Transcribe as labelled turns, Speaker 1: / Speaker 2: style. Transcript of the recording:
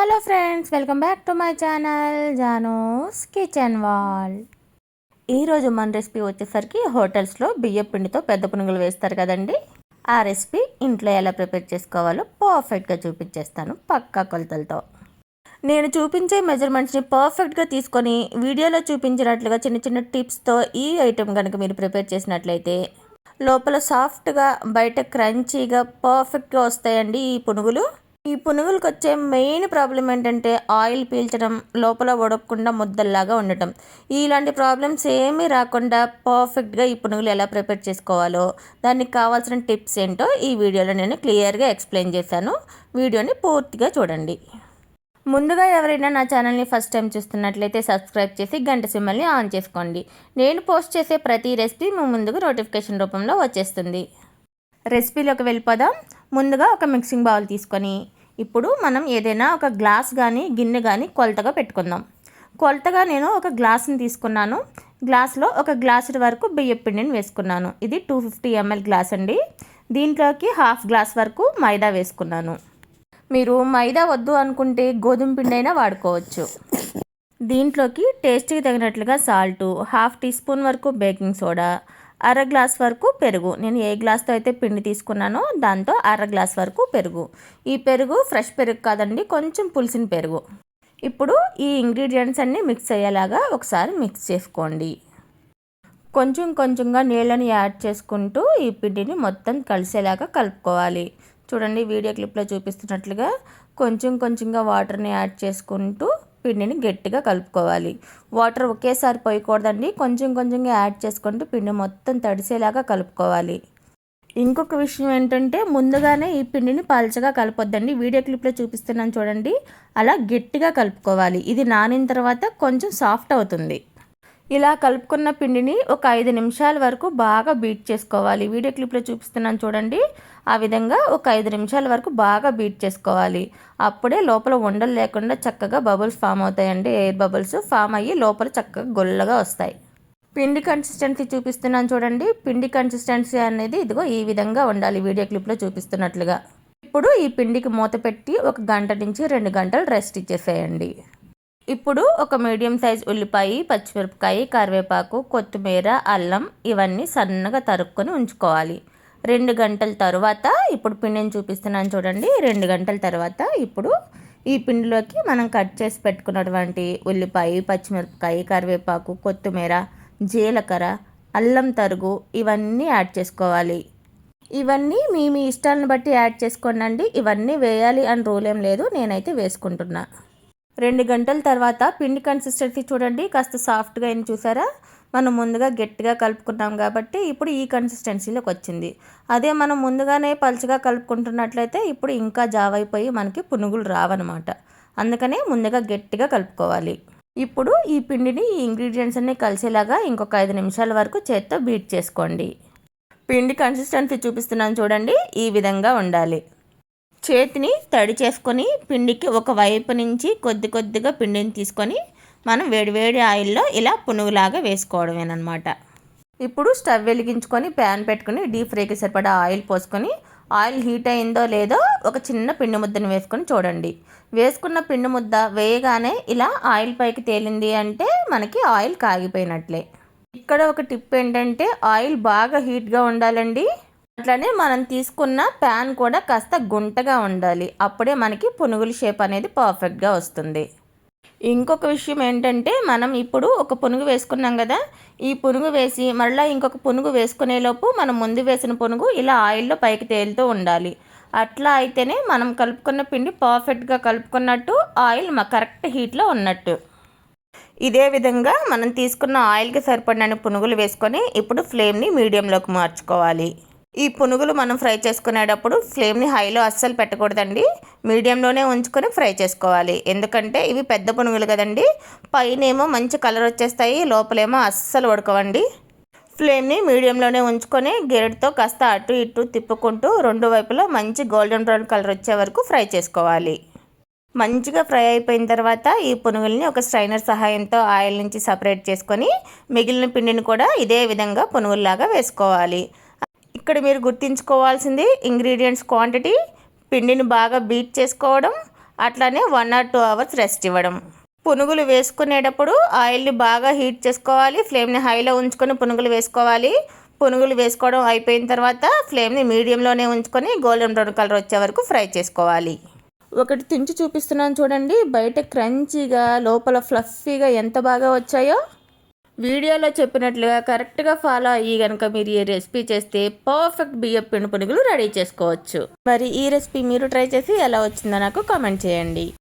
Speaker 1: Hello friends welcome back to my channel జానోస్ kitchen wall ఈరోజు మన recipe వచ్చేసరికి హోటల్స్లో బియ్య పిండితో పెద్ద పునుగులు వేస్తారు కదండి. ఆ రెసిపీ ఇంట్లో ఎలా ప్రిపేర్ చేసుకోవాలో పర్ఫెక్ట్గా చూపించేస్తాను పక్కా కొలతలతో. నేను చూపించే మెజర్మెంట్స్ని పర్ఫెక్ట్గా తీసుకొని వీడియోలో చూపించినట్లుగా చిన్న చిన్న టిప్స్తో ఈ ఐటెం కనుక మీరు ప్రిపేర్ చేసినట్లయితే లోపల సాఫ్ట్గా బయట క్రంచీగా పర్ఫెక్ట్గా వస్తాయండి ఈ పునుగులు. ఈ పునుగులకు వచ్చే మెయిన్ ప్రాబ్లం ఏంటంటే ఆయిల్ పీల్చడం లోపల ఉడకకుండా ముద్దల్లాగా ఉండటం. ఇలాంటి ప్రాబ్లమ్స్ ఏమీ రాకుండా పర్ఫెక్ట్గా ఈ పునుగులు ఎలా ప్రిపేర్ చేసుకోవాలో దానికి కావాల్సిన టిప్స్ ఏంటో ఈ వీడియోలో నేను క్లియర్గా ఎక్స్ప్లెయిన్ చేశాను. వీడియోని పూర్తిగా చూడండి. ముందుగా ఎవరైనా నా ఛానల్ని ఫస్ట్ టైం చూస్తున్నట్లయితే సబ్స్క్రైబ్ చేసి గంట సింబల్ని ఆన్ చేసుకోండి. నేను పోస్ట్ చేసే ప్రతి రెసిపీ మీ ముందుకు నోటిఫికేషన్ రూపంలో వచ్చేస్తుంది. రెసిపీలోకి వెళ్ళిపోదాం. ముందుగా ఒక మిక్సింగ్ బౌల్ తీసుకొని ఇప్పుడు మనం ఏదైనా ఒక గ్లాస్ కానీ గిన్నె కానీ కొలతగా పెట్టుకుందాం. కొలతగా నేను ఒక గ్లాస్ని తీసుకున్నాను. గ్లాస్లో ఒక గ్లాసు వరకు బియ్య పిండిని వేసుకున్నాను. ఇది టూ ఫిఫ్టీ ఎంఎల్ గ్లాస్ అండి. దీంట్లోకి హాఫ్ గ్లాస్ వరకు మైదా వేసుకున్నాను. మీరు మైదా వద్దు అనుకుంటే గోధుమ పిండి అయినా వాడుకోవచ్చు. దీంట్లోకి టేస్ట్కి తగినట్లుగా సాల్టు హాఫ్ టీ స్పూన్ వరకు బేకింగ్ సోడా అర గ్లాస్ వరకు పెరుగు. నేను ఏ గ్లాస్తో అయితే పిండి తీసుకున్నానో దాంతో అర గ్లాస్ వరకు పెరుగు. ఈ పెరుగు ఫ్రెష్ పెరుగు కాదండి కొంచెం పులిసిన పెరుగు. ఇప్పుడు ఈ ఇంగ్రీడియంట్స్ అన్నీ మిక్స్ అయ్యేలాగా ఒకసారి మిక్స్ చేసుకోండి. కొంచెం కొంచెంగా నీళ్ళని యాడ్ చేసుకుంటూ ఈ పిండిని మొత్తం కలిసేలాగా కలుపుకోవాలి. చూడండి వీడియో క్లిప్లో చూపిస్తున్నట్లుగా కొంచెం కొంచెంగా వాటర్ని యాడ్ చేసుకుంటూ పిండిని గట్టిగా కలుపుకోవాలి. వాటర్ ఒకేసారి పోయకూడదండి. కొంచెం కొంచెంగా యాడ్ చేసుకుంటూ పిండి మొత్తం తడిసేలాగా కలుపుకోవాలి. ఇంకొక విషయం ఏంటంటే ముందుగానే ఈ పిండిని పలచగా కలపొద్దండి. వీడియో క్లిప్లో చూపిస్తున్నాను చూడండి. అలా గట్టిగా కలుపుకోవాలి. ఇది నానిన తర్వాత కొంచెం సాఫ్ట్ అవుతుంది. ఇలా కలుపుకున్న పిండిని ఒక ఐదు నిమిషాల వరకు బాగా బీట్ చేసుకోవాలి. వీడియో క్లిప్లో చూపిస్తున్నాను చూడండి. ఆ విధంగా ఒక ఐదు నిమిషాల వరకు బాగా బీట్ చేసుకోవాలి. అప్పుడే లోపల ఉండలు లేకుండా చక్కగా బబుల్స్ ఫామ్ అవుతాయండి. ఎయిర్ బబుల్స్ ఫామ్ అయ్యి లోపల చక్కగా గొల్లగా వస్తాయి. పిండి కన్సిస్టెన్సీ చూపిస్తున్నాను చూడండి. పిండి కన్సిస్టెన్సీ అనేది ఇదిగో ఈ విధంగా ఉండాలి. వీడియో క్లిప్లో చూపిస్తున్నట్లుగా. ఇప్పుడు ఈ పిండికి మూత పెట్టి ఒక గంట నుంచి రెండు గంటలు రెస్ట్ ఇచ్చేసేయండి. ఇప్పుడు ఒక మీడియం సైజ్ ఉల్లిపాయ పచ్చిమిరపకాయ కరివేపాకు కొత్తిమీర అల్లం ఇవన్నీ సన్నగా తరుక్కొని ఉంచుకోవాలి. రెండు గంటల తర్వాత ఇప్పుడు పిండిని చూపిస్తున్నాను చూడండి. రెండు గంటల తర్వాత ఇప్పుడు ఈ పిండిలోకి మనం కట్ చేసి పెట్టుకున్నటువంటి ఉల్లిపాయ పచ్చిమిరపకాయ కరివేపాకు కొత్తిమీర జీలకర్ర అల్లం తరుగు ఇవన్నీ యాడ్ చేసుకోవాలి. ఇవన్నీ మీ మీ ఇష్టాలను బట్టి యాడ్ చేసుకోండి ఇవన్నీ వేయాలి అని రూల్ ఏం లేదు. నేనైతే వేసుకుంటున్నా. రెండు గంటల తర్వాత పిండి కన్సిస్టెన్సీ చూడండి. కాస్త సాఫ్ట్గా అయిన చూసారా? మనం ముందుగా గట్టిగా కలుపుకున్నాం కాబట్టి ఇప్పుడు ఈ కన్సిస్టెన్సీలోకి వచ్చింది. అదే మనం ముందుగానే పలుచగా కలుపుకుంటున్నట్లయితే ఇప్పుడు ఇంకా జావ అయిపోయి మనకి పునుగులు రావన్నమాట. అందుకనే ముందుగా గట్టిగా కలుపుకోవాలి. ఇప్పుడు ఈ పిండిని ఈ ఇంగ్రీడియంట్స్ అన్నీ కలిసేలాగా ఇంకొక ఐదు నిమిషాల వరకు చేత్తో బీట్ చేసుకోండి. పిండి కన్సిస్టెన్సీ చూపిస్తున్నాను చూడండి. ఈ విధంగా ఉండాలి. చేతిని తడి చేసుకొని పిండికి ఒక వైపు నుంచి కొద్ది కొద్దిగా పిండిని తీసుకొని మనం వేడివేడి ఆయిల్లో ఇలా పునుగులాగా వేసుకోవడమేనమాట ఇప్పుడు స్టవ్ వెలిగించుకొని ప్యాన్ పెట్టుకొని డీప్ ఫ్రైకి సరిపడా ఆయిల్ పోసుకొని ఆయిల్ హీట్ అయిందో లేదో ఒక చిన్న పిండి ముద్దను వేసుకొని చూడండి. వేసుకున్న పిండి ముద్ద వేయగానే ఇలా ఆయిల్ పైకి తేలింది అంటే మనకి ఆయిల్ కాగిపోయినట్లే. ఇక్కడ ఒక టిప్ ఏంటంటే ఆయిల్ బాగా హీట్గా ఉండాలండి. అట్లనే మనం తీసుకున్న ప్యాన్ కూడా కాస్త గుంటగా ఉండాలి. అప్పుడే మనకి పునుగుల షేప్ అనేది పర్ఫెక్ట్గా వస్తుంది. ఇంకొక విషయం ఏంటంటే మనం ఇప్పుడు ఒక పునుగు వేసుకున్నాం కదా ఈ పునుగు వేసి మరలా ఇంకొక పునుగు వేసుకునేలోపు మనం ముందు వేసిన పునుగు ఇలా ఆయిల్లో పైకి తేలుతూ ఉండాలి. అట్లా అయితేనే మనం కలుపుకున్న పిండి పర్ఫెక్ట్గా కలుపుకున్నట్టు ఆయిల్ మా కరెక్ట్ హీట్లో ఉన్నట్టు. ఇదే విధంగా మనం తీసుకున్న ఆయిల్కి సరిపడిన పునుగులు వేసుకొని ఇప్పుడు ఫ్లేమ్ని మీడియంలోకి మార్చుకోవాలి. ఈ పునుగులు మనం ఫ్రై చేసుకునేటప్పుడు ఫ్లేమ్ని హైలో అస్సలు పెట్టకూడదండి. మీడియంలోనే ఉంచుకొని ఫ్రై చేసుకోవాలి. ఎందుకంటే ఇవి పెద్ద పునుగులు కదండి. పైనేమో మంచి కలర్ వచ్చేస్తాయి లోపలేమో అస్సలు ఉడకవండి. ఫ్లేమ్ని మీడియంలోనే ఉంచుకొని గెరటితో కాస్త అటు ఇటు తిప్పుకుంటూ రెండు వైపులా మంచి గోల్డెన్ బ్రౌన్ కలర్ వచ్చే వరకు ఫ్రై చేసుకోవాలి. మంచిగా ఫ్రై అయిపోయిన తర్వాత ఈ పునుగుల్ని ఒక స్ట్రైనర్ సహాయంతో ఆయిల్ నుంచి సపరేట్ చేసుకొని మిగిలిన పిండిని కూడా ఇదే విధంగా పునుగుల్లాగా వేసుకోవాలి. ఇక్కడ మీరు గుర్తుంచుకోవాల్సింది ఇంగ్రీడియంట్స్ క్వాంటిటీ పిండిని బాగా బీట్ చేసుకోవడం అట్లానే one or two hours rest ఇవ్వడం. పునుగులు వేసుకునేటప్పుడు ఆయిల్ని బాగా హీట్ చేసుకోవాలి ఫ్లేమ్ని హైలో ఉంచుకొని పునుగులు వేసుకోవాలి. పునుగులు వేసుకోవడం అయిపోయిన తర్వాత ఫ్లేమ్ని మీడియంలోనే ఉంచుకొని గోల్డెన్ బ్రౌన్ కలర్ వచ్చే వరకు ఫ్రై చేసుకోవాలి. ఒకటి తుంచి చూపిస్తున్నాను చూడండి బయట క్రంచీగా లోపల ఫ్లఫీగా ఎంత బాగా వచ్చాయో. వీడియోలో చెప్పినట్లుగా కరెక్ట్గా ఫాలో అయ్యి కనుక మీరు ఈ రెసిపీ చేస్తే పర్ఫెక్ట్ బియ్యం పిండి పునుగులు రెడీ చేసుకోవచ్చు. మరి ఈ రెసిపీ మీరు ట్రై చేసి ఎలా వచ్చిందో నాకు కామెంట్ చేయండి.